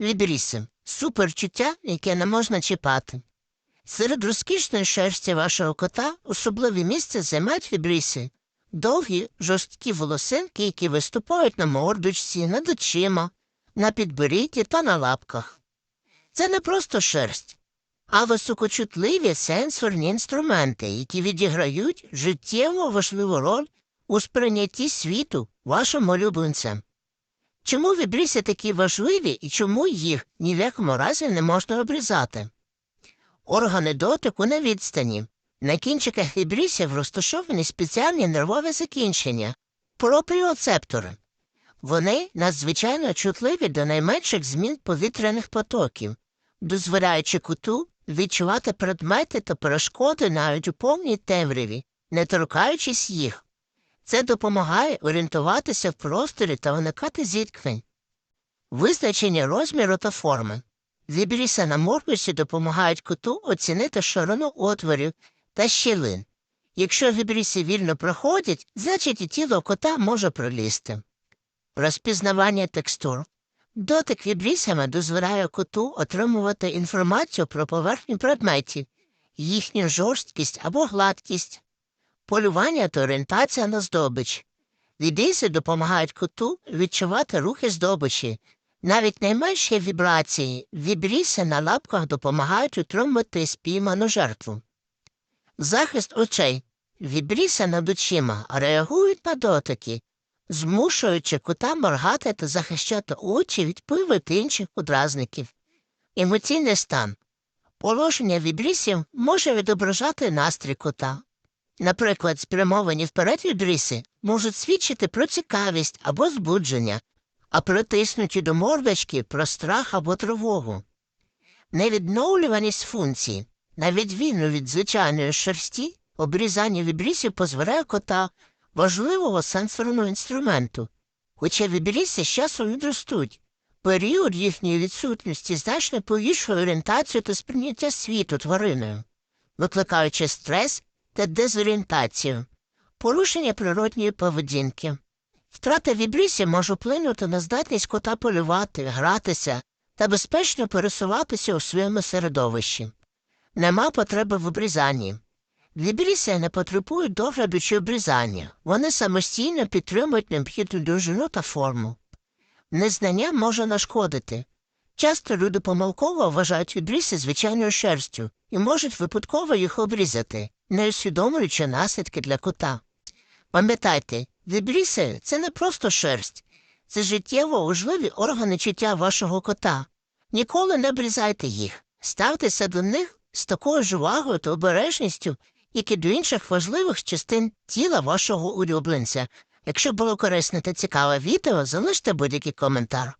Вібріси суперчуття, яке не можна чіпати. Серед розкішної шерсті вашого кота особливе місце займають вібріси. Довгі, жорсткі волосинки, які виступають на мордочці, над очима, на підборідді та на лапках. Це не просто шерсть, а високочутливі сенсорні інструменти, які відіграють життєво важливу роль у сприйнятті світу вашим улюбленцем. Чому вібріси такі важливі і чому їх ні в якому разі не можна обрізати? Органи дотику на відстані. На кінчиках вібрісів розташовані спеціальні нервові закінчення пропріоцептори. Вони надзвичайно чутливі до найменших змін повітряних потоків, дозволяючи куту відчувати предмети та перешкоди навіть у повній темряві, не торкаючись їх. Це допомагає орієнтуватися в просторі та уникати зіткнень. Визначення розміру та форми. Вібріса на морквищі допомагають коту оцінити ширину отворів та щілин. Якщо вібріси вільно проходять, значить і тіло кота може пролізти. Розпізнавання текстур. Дотик вібрісами дозволяє коту отримувати інформацію про поверхню предметів, їхню жорсткість або гладкість, полювання та орієнтація на здобич. Вібріси допомагають коту відчувати рухи здобичі. Навіть найменші вібрації вібріси на лапках допомагають утримувати спійману жертву. Захист очей. Вібріси над очима реагують на дотики, змушуючи кота моргати та захищати очі від та інших подразників. Емоційний стан. Положення вібрісів може відображати настрій кота. Наприклад, спрямовані вперед вібріси можуть свідчити про цікавість або збудження, а притиснуті до мордочки про страх або тривогу. Невідновлюваність функції. На відміну від звичайної шерсті, обрізання вібрісів позбирає кота важливого сенсорного інструменту. Хоча вібріси з часом відростуть, період їхньої відсутності значно повішує орієнтацію та сприйняття світу твариною, викликаючи стрес та дезорієнтацію, порушення природньої поведінки. Втрата вібрісів може вплинути на здатність кота полювати, гратися та безпечно пересуватися у своєму середовищі. Нема потреби в обрізанні. Вібрісія не потребують догляду обрізання. Вони самостійно підтримують необхідну довжину та форму. Незнання може нашкодити. Часто люди помилково вважають вібріси звичайною шерстю і можуть випадково їх обрізати, не усвідомлюючи наслідки для кота. Пам'ятайте, вібріси – це не просто шерсть, це життєво важливі органи чуття вашого кота. Ніколи не обрізайте їх, ставтеся до них з такою ж увагою та обережністю, як і до інших важливих частин тіла вашого улюбленця. Якщо було корисне та цікаве відео, залиште будь-який коментар.